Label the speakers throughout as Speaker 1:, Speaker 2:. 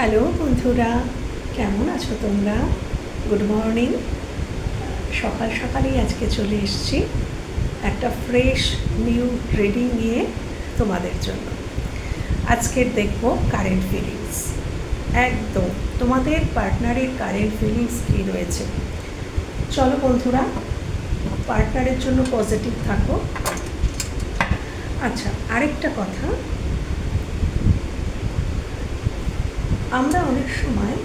Speaker 1: Hello বন্ধুরা, কেমন আছো তোমরা? Good morning. সকাল সকালেই আজকে চলে এসেছি একটা ফ্রেশ, নিউ রিডিং নিয়ে তোমাদের জন্য। আজকের দেখব কারেন্ট ফিলিংস। একদম, তোমাদের পার্টনারের কারেন্ট ফিলিংস কী রয়েছে? চলো বন্ধুরা, পার্টনারের জন্য পজিটিভ থাকো। আচ্ছা আরেকটা কথা আমরা অনেক সময়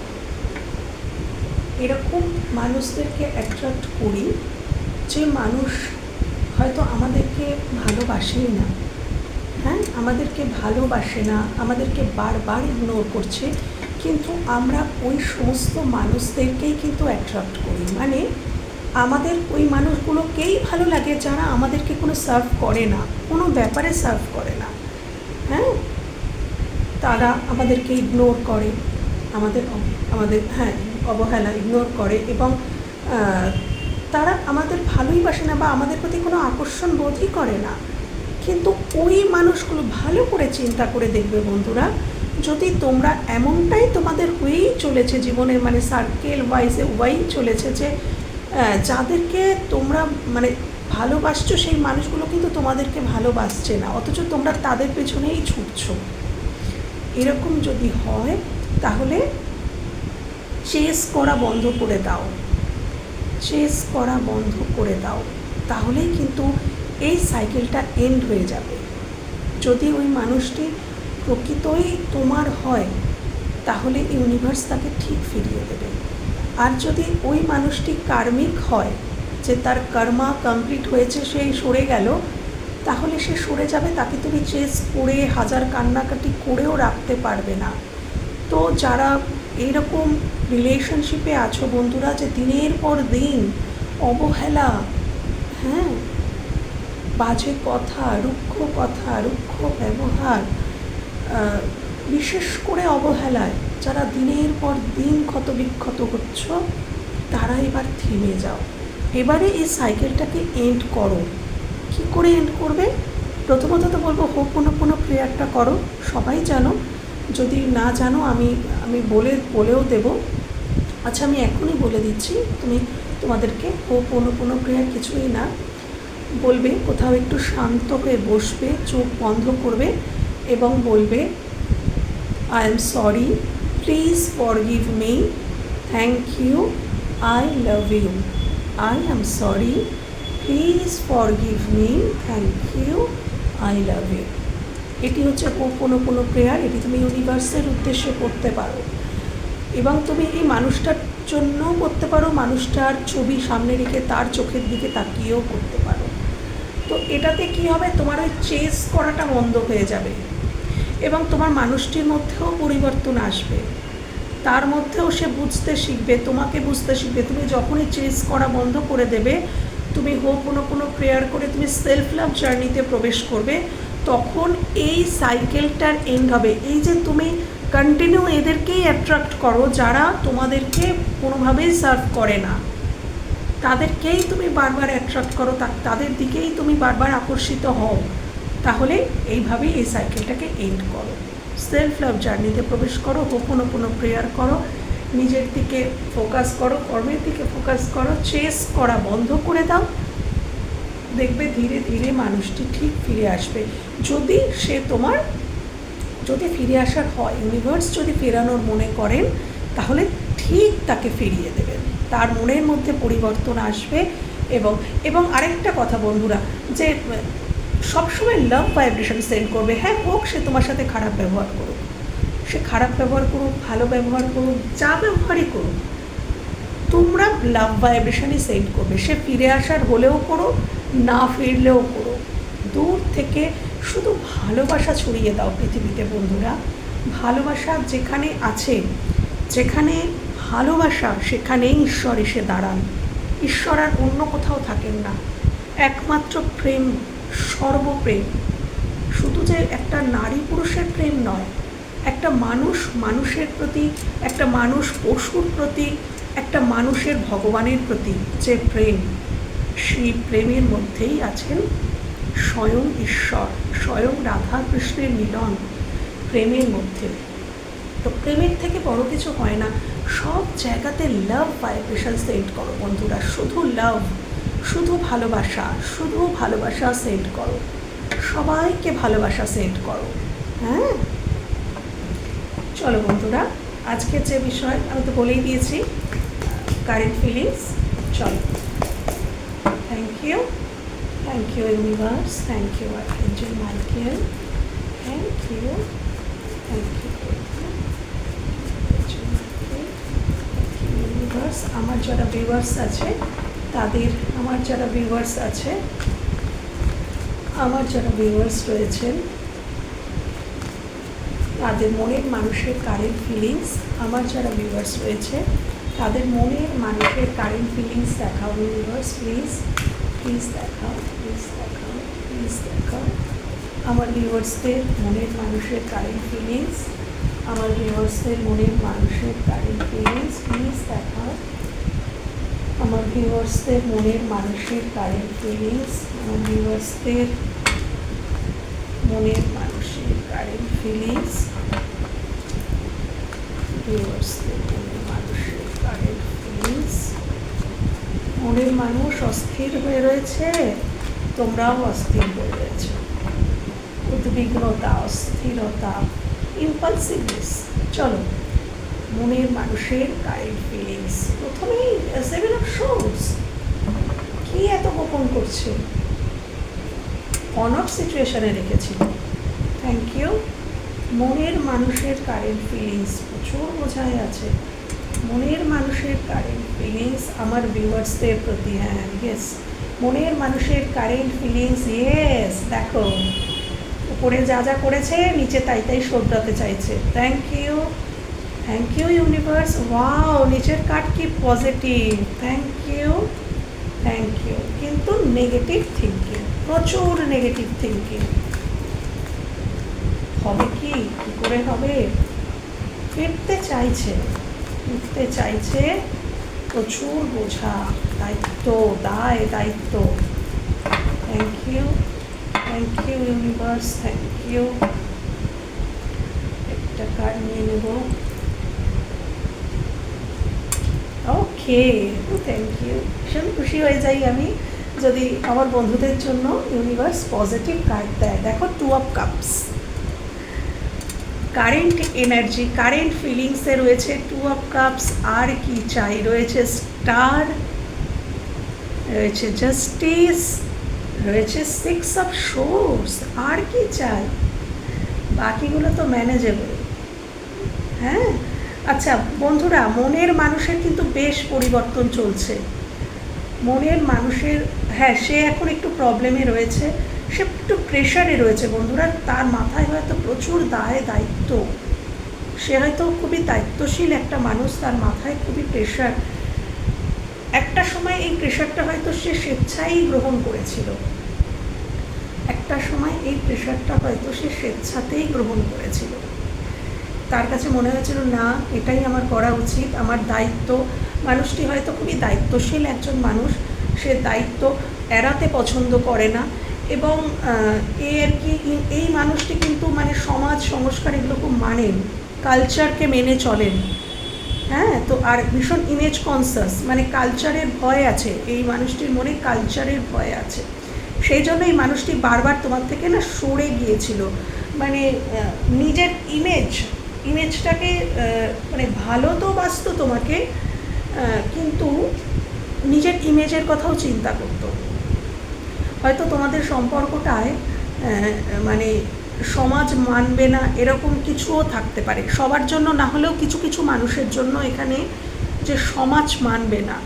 Speaker 1: এরকম মানুষদেরকে অ্যাট্রাক্ট করি যে মানুষ হয়তো আমাদেরকে ভালোবাসেই না। হ্যাঁ? আমাদেরকে ভালোবাসে না, আমাদেরকে বারবার ইগনোর করছে, কিন্তু আমরা ওই সমস্ত মানুষদেরকেই কিন্তু অ্যাট্রাক্ট করি। মানে আমাদের ওই মানুষগুলোকেই ভালো লাগে যারা আমাদেরকে কোনো সার্ভ করে না, কোনো ব্যাপারে সার্ভ করে না। হ্যাঁ? তারা আমাদেরকে ইগনোর করে, আমাদের আমাদের হ্যাঁ অবহেলা ইগনোর করে এবং তারা আমাদের ভালোই বাসে না বা আমাদের প্রতি কোনো আকর্ষণ বোধই করে না। কিন্তু ওই মানুষগুলো ভালো করে চিন্তা করে দেখবে বন্ধুরা, যদি তোমরা এমনটাই তোমাদের হয়েই চলেছে জীবনে মানে সার্কেল ওয়াইজে ওয়াই চলেছে যে যাদেরকে তোমরা মানে ভালোবাসছো সেই মানুষগুলো কিন্তু তোমাদেরকে ভালোবাসছে না, অথচ তোমরা তাদের পেছনেই ছুটছো। এরকম যদি হয়, তাহলে চেস করা বন্ধ করে দাও। চেস করা বন্ধ করে দাও। তাহলেই কিন্তু এই সাইকেলটা এন্ড হয়ে যাবে। যদি ওই মানুষটি প্রকৃতই তোমার হয়, তাহলে ইউনিভার্স তাকে ঠিক ফিরিয়ে দেবে। আর যদি ওই মানুষটি কার্মিক হয়, যে তার কর্মা কমপ্লিট হয়েছে, সেই সরে গেল তাহলে সে সরে যাবে, তাকে তুমি চেস করে হাজার কান্নাকাটি করেও রাখতে পারবে না। তো যারা এইরকম রিলেশনশিপে আছো বন্ধুরা যে দিনের পর দিন অবহেলা হ্যাঁ? বাজে কথা, রুক্ষ কথা, রুক্ষ ব্যবহার বিশেষ করে অবহেলায় যারা দিনের পর দিন ক্ষত বিক্ষত হচ্ছ, তারা এবার থেমে যাও। এবারে এই সাইকেলটাকে এন্ড করো। কি করে এন্ড করবে? প্রথমত তো বলব হোপ কোনো কোনো প্রেয়ারটা করো। সবাই জানো, যদি না জানো, আমি আমি বলে, বলেও দেব। আচ্ছা আমি এখনই বলে দিচ্ছি, তুমি তোমাদেরকে হোপ কোনো প্রেয়ার কিছুই না বলবে। কোথাও একটু শান্ত হয়ে বসবে, চোখ বন্ধ করবে এবং বলবে I am sorry please forgive me thank you I love you I am sorry please forgive me thank you I love you এটি হচ্ছে কোনো কোনো প্রেয়ার এটি তুমি ইউনিভার্সের উদ্দেশ্যে করতে পারো। এবং তুমি এই মানুষটার জন্য করতে পারো, মানুষটার ছবি সামনে রেখে তার চোখের দিকে তাকিয়েও করতে পারো। তো এটাতে কি হবে? তোমার ওই চেস করাটা বন্ধ হয়ে যাবে। এবং তোমার মানুষটির মধ্যেও পরিবর্তন আসবে। তার মধ্যেও সে বুঝতে শিখবে, তোমাকে বুঝতে শিখবে। তুমি যখনই চেস করা বন্ধ করে দেবে তুমি হো কোনো কোনো প্রেয়ার করে তুমি সেলফ লাভ জার্নিতে প্রবেশ করবে, তখন এই সাইকেলটার এন্ড হবে। এই যে তুমি কন্টিনিউ এদেরকেই অ্যাট্রাক্ট করো যারা তোমাদেরকে কোনোভাবেই সার্ভ করে না। তাদেরকেই তুমি বারবার অ্যাট্রাক্ট করো তাদের দিকেই তুমি বারবার আকর্ষিত হও। তাহলে এইভাবেই এই সাইকেলটাকে এন্ড করো। সেলফ লাভ জার্নিতে প্রবেশ করো কোনো কোনো প্রেয়ার করো নিজের দিকে ফোকাস করো, কর্মের দিকে ফোকাস করো চেস করা বন্ধ করে দাও। দেখবে ধীরে ধীরে মানুষটি ঠিক ফিরে আসবে। যদি সে তোমার, যদি ফিরে আসার হয় ইউনিভার্স যদি ফেরানোর মনে করেন, তাহলে ঠিক তাকে ফিরিয়ে দেবেন। তার মনের মধ্যে পরিবর্তন আসবে এবং এবং আরেকটা কথা বন্ধুরা, যে সবসময় লাভ ভাইব্রেশন সেন্ড করবে। হ্যাঁ হোক সে তোমার সাথে খারাপ ব্যবহার করুক। সে খারাপ ব্যবহার করুক, ভালো ব্যবহার করুক, যা ব্যবহারই করুক, তোমরা লাভ ভাইব্রেশনই সেন্ড করবে। সে ফিরে আসার হলেও করো না ফিরলেও করো দূর থেকে শুধু ভালোবাসা ছড়িয়ে দাও পৃথিবীতে, বন্ধুরা। ভালোবাসা যেখানে আছে, যেখানে ভালোবাসা সেখানেই ঈশ্বর এসে দাঁড়ান। ঈশ্বর আর অন্য কোথাও থাকেন না। একমাত্র প্রেম, সর্বপ্রেম। শুধু যে একটা নারী পুরুষের প্রেম নয় একটা মানুষ মানুষের প্রতি, একটা মানুষ পশুর প্রতি, একটা মানুষের ভগবানের প্রতি যে প্রেম, সেই প্রেমের মধ্যেই আছেন স্বয়ং ঈশ্বর, স্বয়ং রাধা কৃষ্ণের মিলন প্রেমের মধ্যে। তো প্রেমের থেকে বড় কিছু হয় না, সব জায়গাতে লাভ ভাইব্রেশন সেন্ড করো বন্ধুরা, শুধু লাভ শুধু ভালোবাসা শুধু ভালোবাসা সেন্ড করো, সবাইকে ভালোবাসা সেন্ড করো হ্যাঁ? চলো বন্ধুরা, আজকের যে বিষয় আমি তো বলেই দিয়েছি কারেন্ট ফিলিংস চলো। Thank you thank you universe thank you archangel Michael thank you thank you universe আমার যারা ভিউয়ার্স আছে, তাদের, আমার যারা ভিউয়ার্স আছে, আমার যারা ভিউয়ার্স রয়েছেন তাদের মনের মানুষের কারেন্ট ফিলিংস আমার যারা ভিউয়ার্স রয়েছে, তাদের মনের মানুষের কারেন্ট ফিলিংস দেখাও ইউনিভার্স প্লিজ প্লিজ দেখাও প্লিজ দেখাও প্লিজ দেখাও। আমার ভিউয়ার্সদের মনের মানুষের কারেন্ট ফিলিংস আমার ভিউয়ার্সদের মনের মানুষের কারেন্ট ফিলিংস প্লিজ দেখাও। আমার ভিউয়ার্সদের মনের মানুষের কারেন্ট ফিলিংস আমার ভিউয়ার্সদের মনের মানুষের কারেন্ট ফিলিংস মনের মানুষ অস্থির হয়ে রয়েছে, তোমরাও অস্থির হয়ে রয়েছে। উদ্বিগ্নতা, অস্থিরতা ইম্পালসিভনেস চলো, মনের মানুষের কারেন্ট ফিলিংস প্রথমেই সেভেন অফ শোস কি এত গোপন করছে? অন অফ সিচুয়েশনে রেখেছিল। থ্যাংক ইউ মনের মানুষের কারেন্ট ফিলিংস প্রচুর বোঝাই আছে। মনের মানুষের কারেন্ট ফিলিংস আমার ভিউয়ার্সদের প্রতি হ্যাঁ ইয়েস মনের মানুষের কারেন্ট ফিলিংস ইয়েস দেখো। উপরে যা যা করেছে, নিচে তাই তাই শোধরাতে চাইছে। Thank you thank you universe wow নিচের কার্ড কি positive thank you thank you কিন্তু নেগেটিভ থিঙ্কিং প্রচুর নেগেটিভ থিঙ্কিং হবে কি? কী করে হবে? ফিরতে চাইছে ফিরতে চাইছে প্রচুর বোঝা, দায়িত্ব, দায়, দায়িত্ব। Thank you thank you universe thank you একটা কার্ড নিয়ে নেব। ওকে থ্যাংক ইউ ভীষণ খুশি হয়ে যাই আমি, যদি আমার বন্ধুদের জন্য ইউনিভার্স পজিটিভ কার্ড দেয়। দেখো two of cups current energy, current ফিলিংসে রয়েছে টু অফ কাপস, আর কি চাই? রয়েছে স্টার, রয়েছে জাস্টিস, রয়েছে সিক্স অফ শোর্স আর কি চাই? বাকিগুলো তো ম্যানেজেবল। হ্যাঁ? আচ্ছা বন্ধুরা, মনের মানুষের কিন্তু বেশ পরিবর্তন চলছে। মনের মানুষের হ্যাঁ সে এখন একটু প্রবলেমে রয়েছে। সে একটু প্রেশারে রয়েছে বন্ধুরা, তার মাথায় হয়তো প্রচুর দায়, দায়িত্ব। সে হয়তো খুবই দায়িত্বশীল একটা মানুষ, তার মাথায় খুবই প্রেশার একটা সময় এই প্রেশারটা হয়তো সে স্বেচ্ছাই গ্রহণ করেছিল। একটা সময় এই প্রেশারটা হয়তো সে স্বেচ্ছাতেই গ্রহণ করেছিল। তার কাছে মনে হয়েছিল, না, এটাই আমার করা উচিত, আমার দায়িত্ব। মানুষটি হয়তো খুবই দায়িত্বশীল একজন মানুষ, সে দায়িত্ব এড়াতে পছন্দ করে না। এবং এ আর কি, এই মানুষটি কিন্তু মানে সমাজ সংস্কার এগুলো খুব মানেন কালচারকে মেনে চলেন। হ্যাঁ তো আর ভীষণ ইমেজ কনসাস মানে কালচারের ভয় আছে, এই মানুষটির মনে কালচারের ভয় আছে। সেই জন্য এই মানুষটি বারবার তোমার থেকে না সরে গিয়েছিল। মানে নিজের ইমেজ ইমেজটাকে মানে ভালো তো বাসত তোমাকে কিন্তু নিজের ইমেজের কথাও চিন্তা করতো। হয়তো তোমাদের সম্পর্কটায় মানে সমাজ মানবে না, এরকম কিছুও থাকতে পারে। সবার জন্য না হলেও কিছু কিছু মানুষের জন্য এখানে যে সমাজ মানবে না,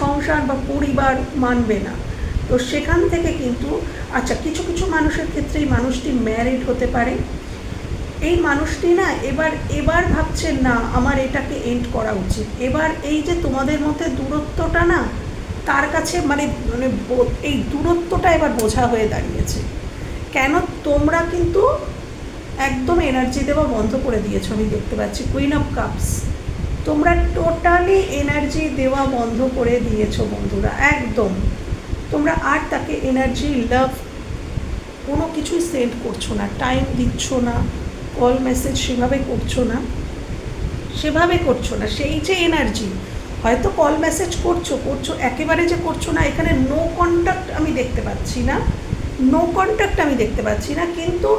Speaker 1: সংসার বা পরিবার মানবে না। তো সেখান থেকে কিন্তু আচ্ছা কিছু কিছু মানুষের ক্ষেত্রে এই মানুষটি ম্যারিড হতে পারে। এই মানুষটি না এবার এবার ভাবছেন না, আমার এটাকে এন্ড করা উচিত। এবার এই যে তোমাদের মধ্যে দূরত্বটা না তার কাছে মানে মানে এই দূরত্বটা এবার বোঝা হয়ে দাঁড়িয়েছে। কেন? তোমরা কিন্তু একদম এনার্জি দেওয়া বন্ধ করে দিয়েছ, আমি দেখতে পাচ্ছি। কুইন অফ কাপস তোমরা টোটালি এনার্জি দেওয়া বন্ধ করে দিয়েছ, বন্ধুরা, একদম। তোমরা আর তাকে এনার্জি লাভ কোনো কিছুই সেন্ড করছ না টাইম দিচ্ছ না কল মেসেজ সেভাবে করছ না, সেভাবে করছ না, সেই যে এনার্জি হয়তো কল মেসেজ করছ করছ, একেবারে যে করছ না, এখানে নো কন্ট্যাক্ট আমি দেখতে পাচ্ছি না। নো কন্ট্যাক্ট আমি দেখতে পাচ্ছি না, কিন্তু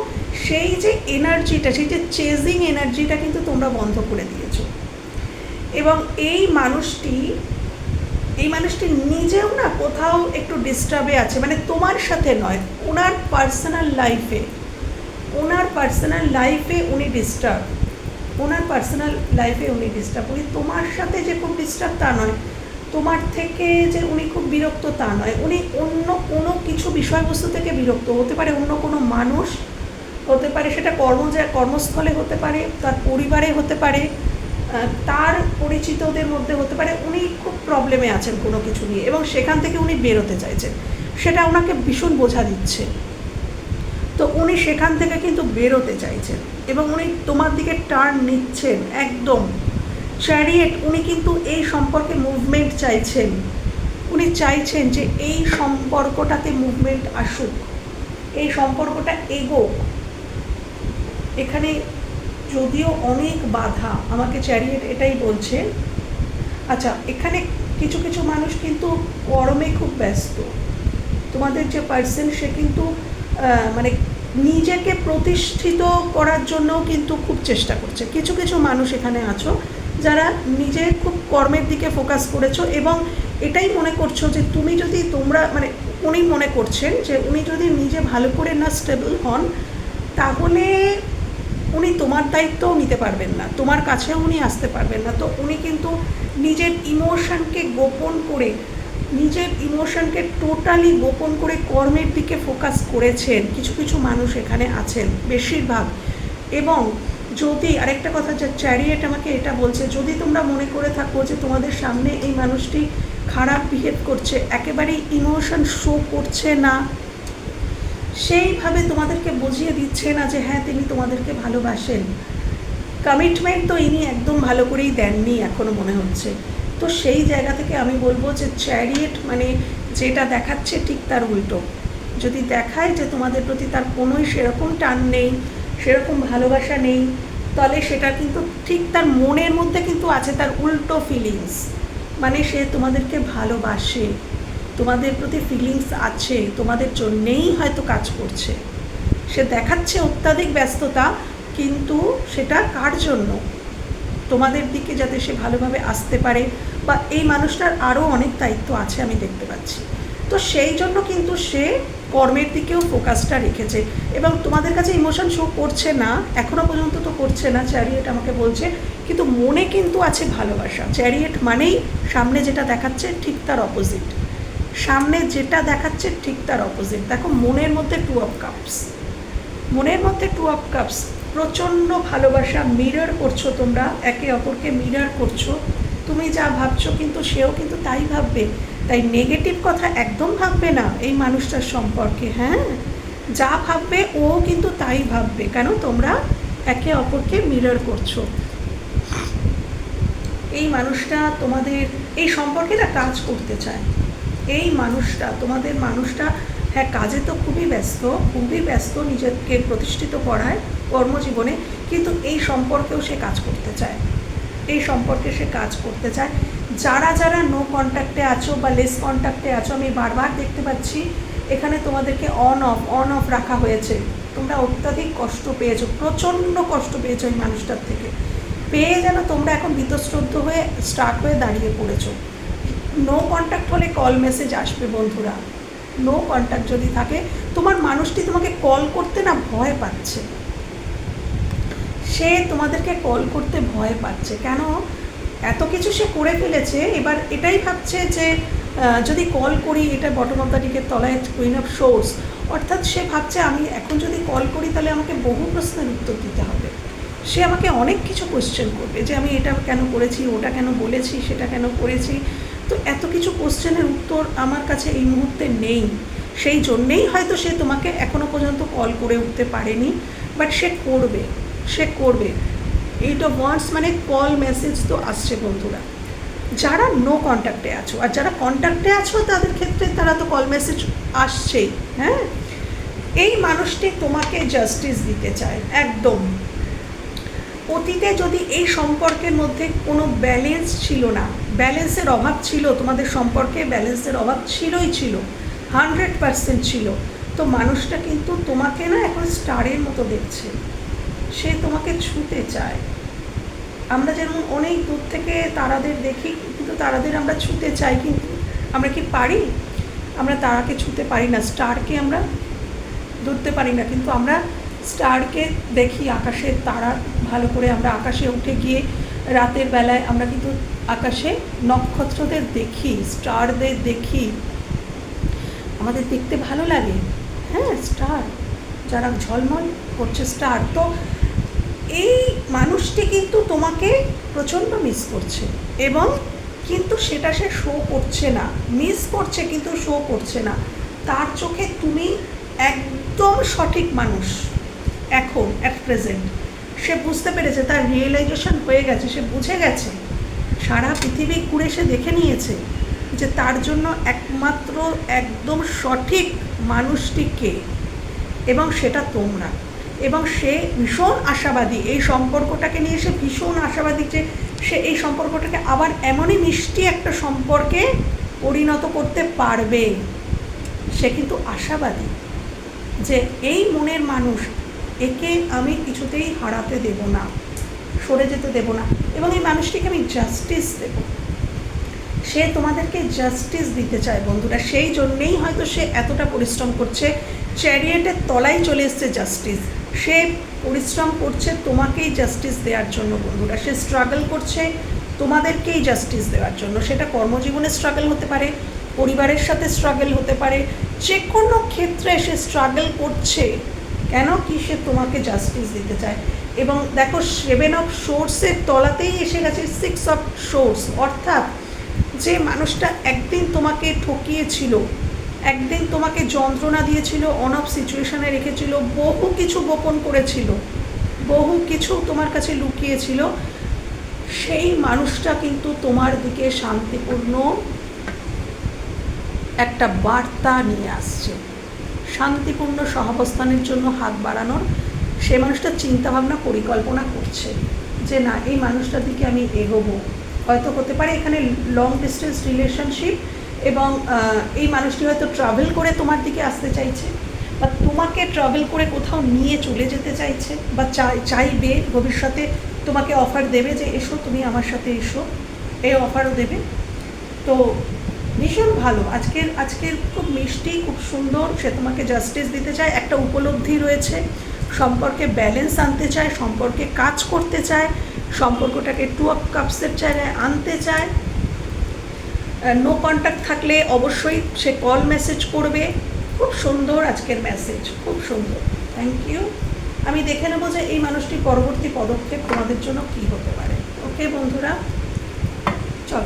Speaker 1: সেই যে এনার্জিটা সেই যে চেজিং এনার্জিটা কিন্তু তোমরা বন্ধ করে দিয়েছ। এবং এই মানুষটি এই মানুষটি নিজেও না কোথাও একটু ডিস্টার্বে আছে। মানে তোমার সাথে নয়, ওনার পার্সোনাল লাইফে ওনার পার্সোনাল লাইফে উনি ডিস্টার্ব ওনার পার্সোনাল লাইফে উনি ডিস্টার্ব উনি তোমার সাথে যে খুব ডিস্টার্ব তা নয়, তোমার থেকে যে উনি খুব বিরক্ত তা নয়। উনি অন্য কোনো কিছু বিষয়বস্তু থেকে বিরক্ত হতে পারে, অন্য কোনো মানুষ হতে পারে, সেটা কর্ম কর্মস্থলে হতে পারে, তার পরিবারে হতে পারে তার পরিচিতদের মধ্যে হতে পারে, উনি খুব প্রবলেমে আছেন কোনো কিছু নিয়ে এবং সেখান থেকে উনি বেরোতে চাইছেন। সেটা ওনাকে ভীষণ বোঝা দিচ্ছে। তো উনি সেখান থেকে কিন্তু বেরোতে চাইছেন। এবং উনি তোমার দিকে টার্ন নিচ্ছেন, একদম। চ্যারিয়েট উনি কিন্তু এই সম্পর্কে মুভমেন্ট চাইছেন। উনি চাইছেন যে এই সম্পর্কটাতে মুভমেন্ট আসুক। এই সম্পর্কটা এগোক। এখানে যদিও অনেক বাধা, আমাকে চ্যারিয়েট এটাই বলছে। আচ্ছা এখানে কিছু কিছু মানুষ কিন্তু কর্মে খুব ব্যস্ত। তোমাদের যে পার্সন সে কিন্তু মানে নিজেকে প্রতিষ্ঠিত করার জন্যও কিন্তু খুব চেষ্টা করছে। কিছু কিছু মানুষ এখানে আছো যারা নিজে খুব কর্মের দিকে ফোকাস করেছ এবং এটাই মনে করছ যে তুমি যদি তোমরা মানে উনি মনে করছেন যে উনি যদি নিজে ভালো করে না স্টেবল হন, তাহলে উনি তোমার দায়িত্বও নিতে পারবেন না, তোমার কাছেও উনি আসতে পারবেন না। তো উনি কিন্তু নিজের ইমোশনকে গোপন করে নিজের ইমোশনকে টোটালি গোপন করে কর্মের দিকে ফোকাস করেছেন কিছু কিছু মানুষ এখানে আছেন বেশিরভাগ। এবং যদি আরেকটা কথা, যে চ্যারিয়েট আমাকে এটা বলছে, যদি তোমরা মনে করে থাকো যে তোমাদের সামনে এই মানুষটি খারাপ বিহেভ করছে, একেবারেই ইমোশন শো করছে না, সেইভাবে তোমাদেরকে বুঝিয়ে দিচ্ছে না যে হ্যাঁ তিনি তোমাদেরকে ভালোবাসেন। কমিটমেন্ট তো ইনি একদম ভালো করেই দেননি এখনও মনে হচ্ছে। তো সেই জায়গা থেকে আমি বলব যে চ্যারিয়েট মানে যেটা দেখাচ্ছে ঠিক তার উল্টো। যদি দেখায় যে তোমাদের প্রতি তার কোনোই সেরকম টান নেই, সেরকম ভালোবাসা নেই, তাহলে সেটা কিন্তু ঠিক তার মনের মধ্যে কিন্তু আছে তার উল্টো ফিলিংস মানে সে তোমাদেরকে ভালোবাসে, তোমাদের প্রতি ফিলিংস আছে, তোমাদের জন্যেই হয়তো কাজ করছে। সে দেখাচ্ছে অত্যাধিক ব্যস্ততা, কিন্তু সেটা কার জন্য? তোমাদের দিকে যাতে সে ভালোভাবে আসতে পারে বা এই মানুষটার আরও অনেক দায়িত্ব আছে আমি দেখতে পাচ্ছি। তো সেই জন্য কিন্তু সে কর্মের দিকেও ফোকাসটা রেখেছে এবং তোমাদের কাছে ইমোশন শো করছে না এখনও পর্যন্ত তো করছে না চ্যারিয়েট আমাকে বলছে, কিন্তু মনে কিন্তু আছে ভালোবাসা। চ্যারিয়েট মানেই সামনে যেটা দেখাচ্ছে ঠিক তার অপোজিট সামনে যেটা দেখাচ্ছে ঠিক তার অপোজিট দেখো, মনের মধ্যে টু অফ কাপস মনের মধ্যে টু অফ কাপস প্রচণ্ড ভালোবাসা মিরর করছ তোমরা, একে অপরকে মিরর করছ। তুমি যা ভাবছ কিন্তু সেও কিন্তু তাই ভাববে। তাই নেগেটিভ কথা একদম ভাববে না এই মানুষটার সম্পর্কে হ্যাঁ? যা ভাববে ও কিন্তু তাই ভাববে, কেন? তোমরা একে অপরকে মিরর করছ। এই মানুষটা তোমাদের, এই সম্পর্কে না কাজ করতে চায়। এই মানুষটা, তোমাদের মানুষটা হ্যাঁ কাজে তো খুবই ব্যস্ত খুবই ব্যস্ত নিজেকে প্রতিষ্ঠিত করায়। কর্মজীবনে, কিন্তু এই সম্পর্কেও সে কাজ করতে চায়। এই সম্পর্কে সে কাজ করতে চায়। যারা যারা নো কন্ট্যাক্টে আছো বা লেস কন্ট্যাক্টে আছো, আমি বারবার দেখতে পাচ্ছি, এখানে তোমাদেরকে অন অফ অন অফ রাখা হয়েছে। তোমরা অত্যাধিক কষ্ট পেয়েছ, প্রচণ্ড কষ্ট পেয়েছ এই মানুষটার থেকে। পেয়ে যেন তোমরা এখন বিতশ্রদ্ধ হয়ে স্টার্ট হয়ে দাঁড়িয়ে পড়েছো। নো কন্ট্যাক্ট হলে কল মেসেজ আসবে বন্ধুরা। নো কন্ট্যাক্ট যদি থাকে, তোমার মানুষটি তোমাকে কল করতে না ভয় পাচ্ছে। সে তোমাদেরকে কল করতে ভয় পাচ্ছে। কেন? এত কিছু সে করে ফেলেছে। এবার এটাই ভাবছে যে যদি কল করি, এটা বটম অফ দ্য ডিকের তলায় কুইন অফ শোর্স অর্থাৎ সে ভাবছে, আমি এখন যদি কল করি, তাহলে আমাকে বহু প্রশ্নের উত্তর দিতে হবে। সে আমাকে অনেক কিছু কোশ্চেন করবে, যে আমি এটা কেন করেছি, ওটা কেন বলেছি, সেটা কেন করেছি। তো এত কিছু কোশ্চেনের উত্তর আমার কাছে এই মুহূর্তে নেই। সেই জন্যেই হয়তো সে তোমাকে এখনও পর্যন্ত কল করে উঠতে পারেনি বাট সে করবে। সে করবে। এইট অফ ওয়ান্স মানে কল, মেসেজ তো আসছে বন্ধুরা। যারা নো কন্ট্যাক্টে আছো, আর যারা কন্ট্যাক্টে আছো, তাদের ক্ষেত্রে তারা তো কল, মেসেজ আসছেই হ্যাঁ? এই মানুষটি তোমাকে জাস্টিস দিতে চায়, একদম। অতীতে যদি এই সম্পর্কের মধ্যে কোনো ব্যালেন্স ছিল না, ব্যালেন্সের অভাব ছিল, তোমাদের সম্পর্কে ব্যালেন্সের অভাব ছিলই ছিল, হান্ড্রেড পারসেন্ট ছিল, তো মানুষটা কিন্তু তোমাকে না এখন স্টারের মতো দেখছে। সে তোমাকে ছুঁতে চায়। আমরা যেমন অনেক দূর থেকে তারাদের দেখি, কিন্তু তারাদের আমরা ছুঁতে চাই, কিন্তু আমরা কি পারি? আমরা তারাকে ছুঁতে পারি না, স্টারকে আমরা ধরতে পারি না, কিন্তু আমরা স্টারকে দেখি আকাশের তারা ভালো করে। আমরা আকাশে উঠে গিয়ে রাতের বেলায় আমরা কিন্তু আকাশে নক্ষত্রদের দেখি, স্টারদের দেখি। আমাদের দেখতে ভালো লাগে। হ্যাঁ স্টার। যারা ঝলমল করছে, স্টার। তো এই মানুষটি কিন্তু তোমাকে প্রচণ্ড মিস করছে এবং কিন্তু সেটা সে শো করছে না। মিস করছে কিন্তু শো করছে না। তার চোখে তুমি একদম সঠিক মানুষ এখন অ্যাট প্রেজেন্ট সে বুঝতে পেরেছে, তার রিয়েলাইজেশন হয়ে গেছে, সে বুঝে গেছে। সারা পৃথিবী ঘুরে সে দেখে নিয়েছে যে তার জন্য একমাত্র একদম সঠিক মানুষটি কে? এবং সেটা তোমরা। এবং সে ভীষণ আশাবাদী। এই সম্পর্কটাকে নিয়ে সে ভীষণ আশাবাদী যে সে এই সম্পর্কটাকে আবার এমনই মিষ্টি একটা সম্পর্কে পরিণত করতে পারবে। সে কিন্তু আশাবাদী যে এই মনের মানুষ একে আমি কিছুতেই হারাতে দেব না, সরে যেতে দেব না এবং এই মানুষটিকে আমি জাস্টিস দেব। সে তোমাদেরকে জাস্টিস দিতে চায় বন্ধুরা। সেই জন্যেই হয়তো সে এতটা পরিশ্রম করছে। চ্যারিয়েটের তলায় চলে এসছে জাস্টিস সে পরিশ্রম করছে তোমাকেই জাস্টিস দেওয়ার জন্য বন্ধুরা। সে স্ট্রাগল করছে তোমাদেরকেই জাস্টিস দেওয়ার জন্য। সেটা কর্মজীবনে স্ট্রাগল হতে পারে, পরিবারের সাথে স্ট্রাগল হতে পারে যে কোনো ক্ষেত্রে সে স্ট্রাগল করছে। কেন কি সে তোমাকে জাস্টিস দিতে চায়? এবং দেখো সেভেন অফ সোর্সের তলাতেই এসে গেছে সিক্স অফ সোর্স অর্থাৎ যে মানুষটা একদিন তোমাকে ঠকিয়েছিল, একদিন তোমাকে যন্ত্রণা দিয়েছিল অন অফ সিচুয়েশনে রেখেছিল, বহু কিছু গোপন করেছিল, বহু কিছু তোমার কাছে লুকিয়েছিল, সেই মানুষটা কিন্তু তোমার দিকে শান্তিপূর্ণ একটা বার্তা নিয়ে আসছে। শান্তিপূর্ণ সহাবস্থানের জন্য হাত বাড়ানোর সে মানুষটা চিন্তাভাবনা, পরিকল্পনা করছে যে না, এই মানুষটার দিকে আমি এগোবো। হয়তো হতে পারে, এখানে লং ডিস্টেন্স রিলেশনশিপ এবং এই মানুষটি হয়তো ট্রাভেল করে তোমার দিকে আসতে চাইছে বা তোমাকে ট্রাভেল করে কোথাও নিয়ে চলে যেতে চাইছে বা চাই, চাইবে, ভবিষ্যতে তোমাকে অফার দেবে যে এসো, তুমি আমার সাথে এসো, এই অফারও দেবে। তো ভীষণ ভালো। আজকের আজকের খুব মিষ্টি, খুব সুন্দর, সে তোমাকে জাস্টিস দিতে চায়, একটা উপলব্ধি রয়েছে। সম্পর্কে ব্যালেন্স আনতে চায়, সম্পর্কে কাজ করতে চায় সম্পর্কটাকে টু অফ কাপসের জায়গায় আনতে চায়। নো কন্ট্যাক্ট থাকলে অবশ্যই সে কল মেসেজ করবে। খুব সুন্দর আজকের মেসেজ খুব সুন্দর। থ্যাংক ইউ আমি দেখে নেব যে এই মানুষটির পরবর্তী পদক্ষেপ তোমাদের জন্য কি হতে পারে। ওকে বন্ধুরা? চল।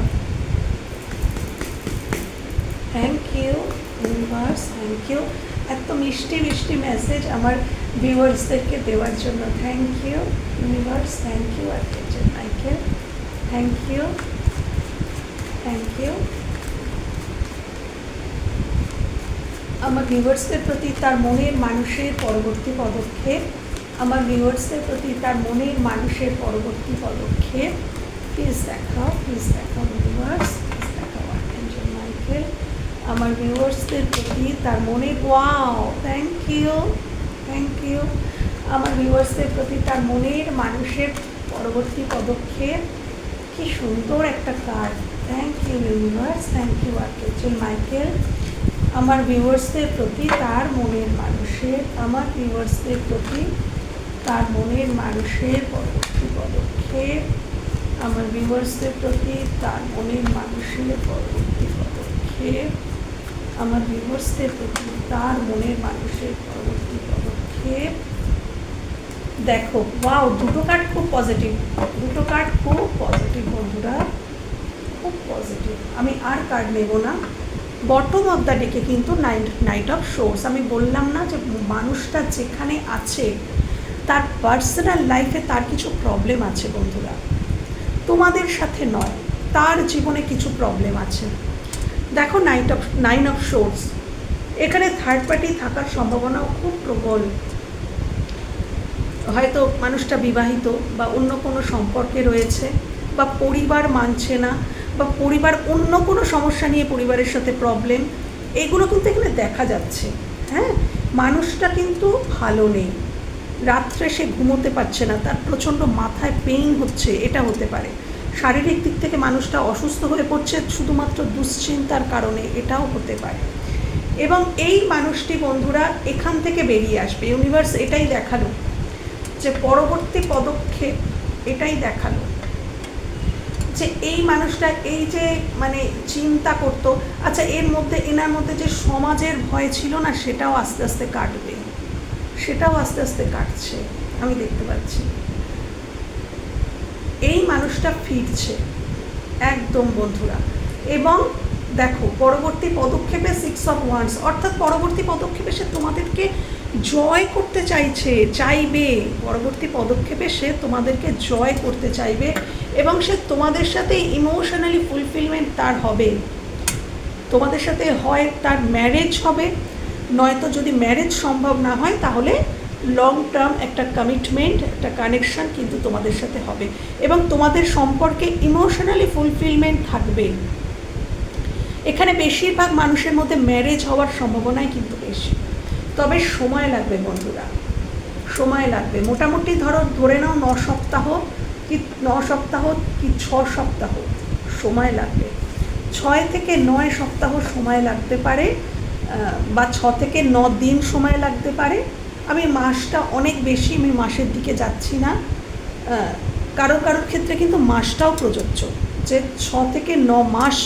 Speaker 1: Thank you universe thank you এত মিষ্টি মিষ্টি মেসেজ আমার ভিউয়ার্সদেরকে দেওয়ার জন্য thank you universe thank you archangel Michael thank you thank you আমার ভিউয়ার্সদের প্রতি তার মনের মানুষের পরবর্তী পদক্ষেপ, আমার ভিউয়ার্সদের প্রতি তার মনের মানুষের পরবর্তী পদক্ষেপ প্লিজ দেখাও প্লিজ দেখাও ভিউয়ার্স প্লিজ দেখাও আর্কেঞ্জেল মাইকেল। আমার ভিউয়ার্সদের প্রতি তার মনের wow thank you thank you আমার ভিউয়ার্সদের প্রতি তার মনের, মানুষের পরবর্তী পদক্ষেপ কি সুন্দর একটা card thank you universe thank you archangel Michael আমার ভিউয়ার্সদের প্রতি তার মনের, মানুষের, আমার ভিউয়ার্সদের প্রতি তার মনের, মানুষের পরবর্তী পদক্ষেপ, আমার ভিউয়ার্সদের প্রতি তার মনের, মানুষের পরবর্তী পদক্ষেপ, আমার ভিউয়ার্সদের প্রতি তার মনের, মানুষের পরবর্তী পদক্ষেপ দেখো ওয়াও দুটো কার্ড খুব পজিটিভ দুটো কার্ড খুব পজিটিভ বন্ধুরা, খুব পজিটিভ আমি আর কার্ড নেব না। বটম অফ দ্য ডেকে কিন্তু নাইট নাইট অফ শোর্স আমি বললাম না যে মানুষটা যেখানে আছে, তার পার্সোনাল লাইফে তার কিছু প্রবলেম আছে, বন্ধুরা। তোমাদের সাথে নয়, তার জীবনে কিছু প্রবলেম আছে। দেখো night of nine of sources এখানে থার্ড পার্টি থাকার সম্ভাবনাও খুব প্রবল। হয়তো মানুষটা বিবাহিত বা অন্য কোনো সম্পর্কে রয়েছে বা পরিবার মানছে না বা পরিবার অন্য কোনো সমস্যা নিয়ে পরিবারের সাথে প্রবলেম এগুলো কিন্তু এখানে দেখা যাচ্ছে। হ্যাঁ? মানুষটা কিন্তু ভালো নেই। রাত্রে সে ঘুমোতে পারছে না, তার প্রচণ্ড মাথায় পেইন হচ্ছে, এটা হতে পারে। শারীরিক দিক থেকে মানুষটা অসুস্থ হয়ে পড়ছে শুধুমাত্র দুশ্চিন্তার কারণে, এটাও হতে পারে। এবং এই মানুষটি বন্ধুরা এখান থেকে বেরিয়ে আসবে। ইউনিভার্স এটাই দেখাল। যে পরবর্তী পদক্ষেপ এটাই দেখাল। যে এই মানুষটা এই যে মানে চিন্তা করতো আচ্ছা এর মধ্যে, এনার মধ্যে যে সমাজের ভয় ছিল না, সেটাও আস্তে আস্তে কাটবে। সেটাও আস্তে আস্তে কাটছে, আমি দেখতে পাচ্ছি। এই মানুষটা ফিরছে, একদম বন্ধুরা। এবং দেখো, পরবর্তী পদক্ষেপে সিক্স অফ ওয়ান্স অর্থাৎ পরবর্তী পদক্ষেপে সে তোমাদেরকে জয় করতে চাইছে, চাইবে। পরবর্তী পদক্ষেপে সে তোমাদেরকে জয় করতে চাইবে এবং সে তোমাদের সাথে ইমোশনালি ফুলফিলমেন্ট তার হবে। তোমাদের সাথে হয় তার ম্যারেজ হবে। নয়তো যদি ম্যারেজ সম্ভব না হয়, তাহলে লং টার্ম একটা কমিটমেন্ট একটা কানেকশন কিন্তু তোমাদের সাথে হবে এবং তোমাদের সম্পর্কে ইমোশনালি ফুলফিলমেন্ট থাকবে। এখানে বেশিরভাগ মানুষের মধ্যে ম্যারেজ হওয়ার সম্ভাবনাই কিন্তু বেশি। তবে সময় লাগবে বন্ধুরা, সময় লাগবে। মোটামুটি ধরো, ধরে নাও ন সপ্তাহ কি, ন সপ্তাহ কি ছ সপ্তাহ সময় লাগবে। ছয় থেকে নয় সপ্তাহ সময় লাগতে পারে বা ছ থেকে ন দিন সময় লাগতে পারে। আমি মাসটা অনেক বেশি, আমি মাসের দিকে যাচ্ছি না। কারও কারোর ক্ষেত্রে কিন্তু মাসটাও প্রযোজ্য। যে ছ থেকে ন মাস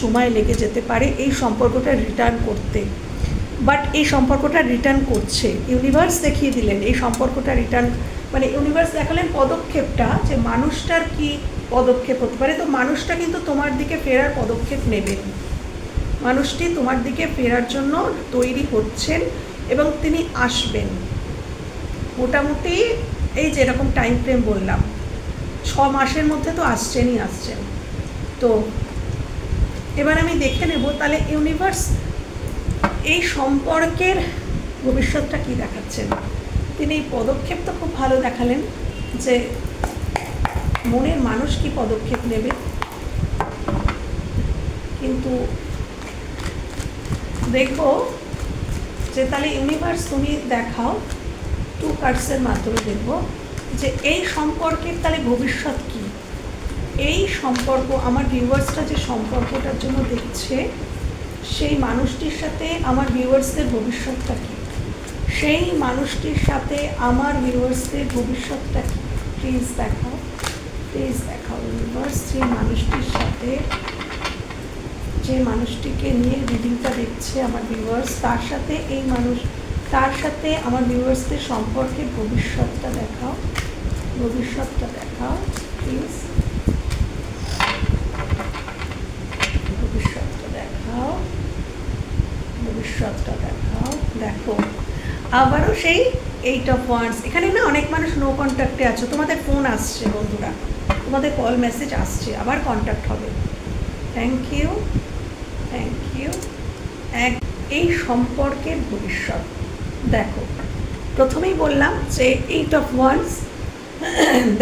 Speaker 1: সময় লেগে যেতে পারে এই সম্পর্কটা রিটার্ন করতে। বাট এই সম্পর্কটা রিটার্ন করছে। ইউনিভার্স দেখিয়ে দিলেন, এই সম্পর্কটা রিটার্ন মানে ইউনিভার্স দেখালেন পদক্ষেপটা যে মানুষটার কি পদক্ষেপ হতে পারে। তো মানুষটা কিন্তু তোমার দিকে ফেরার পদক্ষেপ নেবেন। মানুষটি তোমার দিকে ফেরার জন্য তৈরি হচ্ছেন এবং তিনি আসবেন। মোটামুটি এই যেরকম টাইম ফ্রেম বললাম, ছ মাসের মধ্যে তো আসছেনই আসছেন। তো এবার আমি দেখে নেব তাহলে ইউনিভার্স এই সম্পর্কের ভবিষ্যৎটা কি দেখাচ্ছেন। তিনি এই পদক্ষেপ তো খুব ভালো দেখালেন যে মনের মানুষ কি পদক্ষেপ নেবে। কিন্তু দেখো যে তাহলে ইউনিভার্স তুমি দেখাও টু কার্ডসের মাধ্যমে দেখব যে এই সম্পর্কের তাহলে ভবিষ্যৎ কি? এই সম্পর্ক, আমার ভিউয়ার্সটা যে সম্পর্কটার জন্য দেখছে, সেই মানুষটির সাথে আমার ভিউয়ার্সদের ভবিষ্যৎটা কী? সেই মানুষটির সাথে আমার ভিউয়ার্সদের ভবিষ্যৎটা কী? প্লিজ দেখাও প্লিজ দেখাও ইউনিভার্স যে মানুষটির সাথে, যে মানুষটিকে নিয়ে রিডিংটা দেখছে আমার ভিউয়ার্স তার সাথে এই মানুষ, তার সাথে আমার ভিউয়ার্সদের সম্পর্কে ভবিষ্যৎটা দেখাও ভবিষ্যৎটা দেখাও প্লিজ ভবিষ্যৎটা দেখাও ভবিষ্যৎটা দেখাও, দেখো। আবারও সেই এইট অফ ওয়ান্স এখানে না অনেক মানুষ নো কন্ট্যাক্টে আছো। তোমাদের ফোন আসছে বন্ধুরা। তোমাদের কল মেসেজ আসছে। আবার কন্ট্যাক্ট হবে। থ্যাংক ইউ থ্যাংক ইউ এক, এই সম্পর্কের ভবিষ্যৎ। দেখো, প্রথমেই বললাম যে এইট অফ ওয়ান্স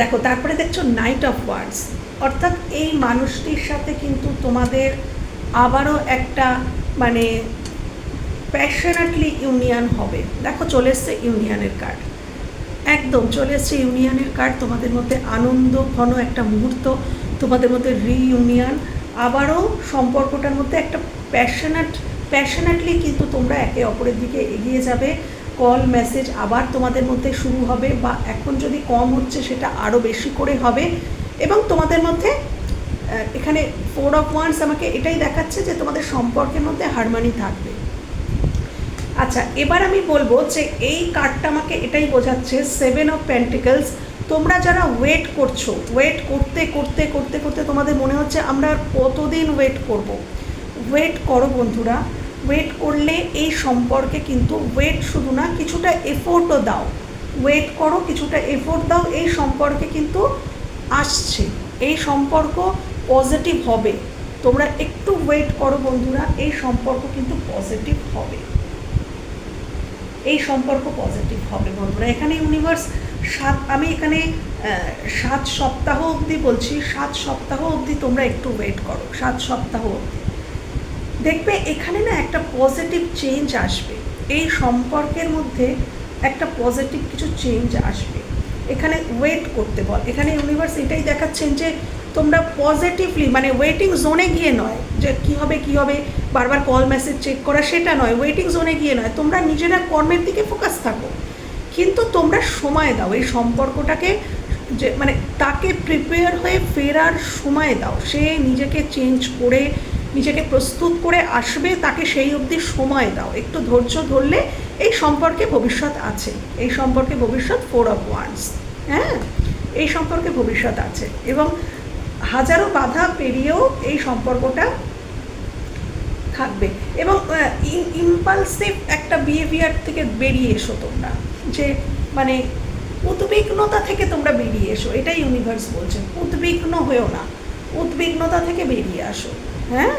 Speaker 1: দেখো, তারপরে দেখছ নাইট অফ ওয়ার্ডস অর্থাৎ এই মানুষটির সাথে কিন্তু তোমাদের আবারও একটা মানে প্যাশনেটলি ইউনিয়ন হবে। দেখো, চলে এসছে ইউনিয়নের কার্ড একদম, চলে এসছে ইউনিয়নের কার্ড তোমাদের মধ্যে আনন্দ, ঘন একটা মুহূর্ত, তোমাদের মধ্যে রিইউনিয়ন আবারও সম্পর্কটার মধ্যে একটা প্যাশনেট প্যাশনেটলি কিন্তু তোমরা একে অপরের দিকে এগিয়ে যাবে। কল মেসেজ আবার তোমাদের মধ্যে শুরু হবে বা এখন যদি কম হচ্ছে সেটা আরও বেশি করে হবে। এবং তোমাদের মধ্যে এখানে ফোর অফ ওয়ান্স আমাকে এটাই দেখাচ্ছে যে তোমাদের সম্পর্কের মধ্যে হারমানি থাকবে। আচ্ছা এবার আমি বলব যে এই কার্ডটা আমাকে এটাই বোঝাচ্ছে সেভেন অফ প্যান্টিকলস তোমরা যারা ওয়েট করছ ওয়েট করতে করতে করতে করতে তোমাদের মনে হচ্ছে আমরা কতদিন ওয়েট করব। ওয়েট করো বন্ধুরা ওয়েট করলে এই সম্পর্কে কিন্তু ওয়েট শুধু না, কিছুটা এফোর্টও দাও। ওয়েট করো, কিছুটা এফোর্ট দাও, এই সম্পর্কে কিন্তু আসছে। এই সম্পর্ক পজিটিভ হবে। তোমরা একটু ওয়েট করো বন্ধুরা, এই সম্পর্ক কিন্তু পজিটিভ হবে। এই সম্পর্ক পজিটিভ হবে বন্ধুরা। এখানে ইউনিভার্স সাত, আমি এখানে সাত সপ্তাহ অবধি বলছি, সাত সপ্তাহ অবধি তোমরা একটু ওয়েট করো, সাত সপ্তাহ অবধি। দেখবে এখানে না একটা পজিটিভ চেঞ্জ আসবে। এই সম্পর্কের মধ্যে একটা পজিটিভ কিছু চেঞ্জ আসবে। এখানে ওয়েট করতে বল। এখানে ইউনিভার্স এটাই দেখাচ্ছেন যে তোমরা পজিটিভলি মানে ওয়েটিং জোনে গিয়ে নয় যে কী হবে কী হবে বারবার কল মেসেজ চেক করা সেটা নয় ওয়েটিং জোনে গিয়ে নয়, তোমরা নিজেরা কর্মের দিকে ফোকাস থাকো। কিন্তু তোমরা সময় দাও, এই সম্পর্কটাকে যে মানে তাকে প্রিপেয়ার হয়ে ফেরার সময় দাও। সে নিজেকে চেঞ্জ করে, নিজেকে প্রস্তুত করে আসবে, তাকে সেই অবধি সময় দাও। একটু ধৈর্য ধরলে এই সম্পর্কে ভবিষ্যৎ আছে। এই সম্পর্কে ভবিষ্যৎ ফোর অফ ওয়ান্স হ্যাঁ? এই সম্পর্কে ভবিষ্যৎ আছে। এবং হাজারো বাধা পেরিয়েও এই সম্পর্কটা থাকবে। এবং ইম্পালসিভ একটা বিহেভিয়ার থেকে বেরিয়ে এসো তোমরা। যে মানে উদ্বিগ্নতা থেকে তোমরা বেরিয়ে এসো। এটাই ইউনিভার্স বলছে। উদ্বিগ্ন হয়েও না। উদ্বিগ্নতা থেকে বেরিয়ে আসো। হ্যাঁ?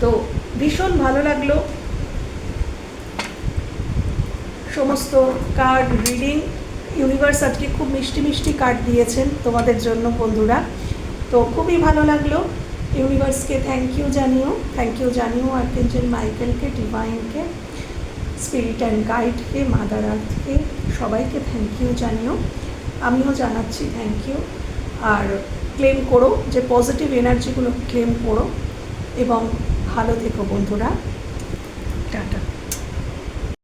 Speaker 1: তো, ভীষণ ভালো লাগল। সমস্ত কার্ড রিডিং ইউনিভার্স আজকে খুব মিষ্টি মিষ্টি কার্ড দিয়েছেন তোমাদের জন্য বন্ধুরা। তো, খুবই ভালো লাগল। ইউনিভার্সকে থ্যাংক ইউ জানিও। থ্যাংক ইউ জানিও আর্কেঞ্জেল মাইকেলকে ডিভাইনকে স্পিরিট অ্যান্ড গাইডকে মাদার আর্থকে সবাইকে থ্যাংক ইউ জানিও। আমিও জানাচ্ছি থ্যাংক ইউ আর ক্লেম করো যে পজিটিভ এনার্জিগুলো ক্লেম করো। এবং ভালো থেকো বন্ধুরা।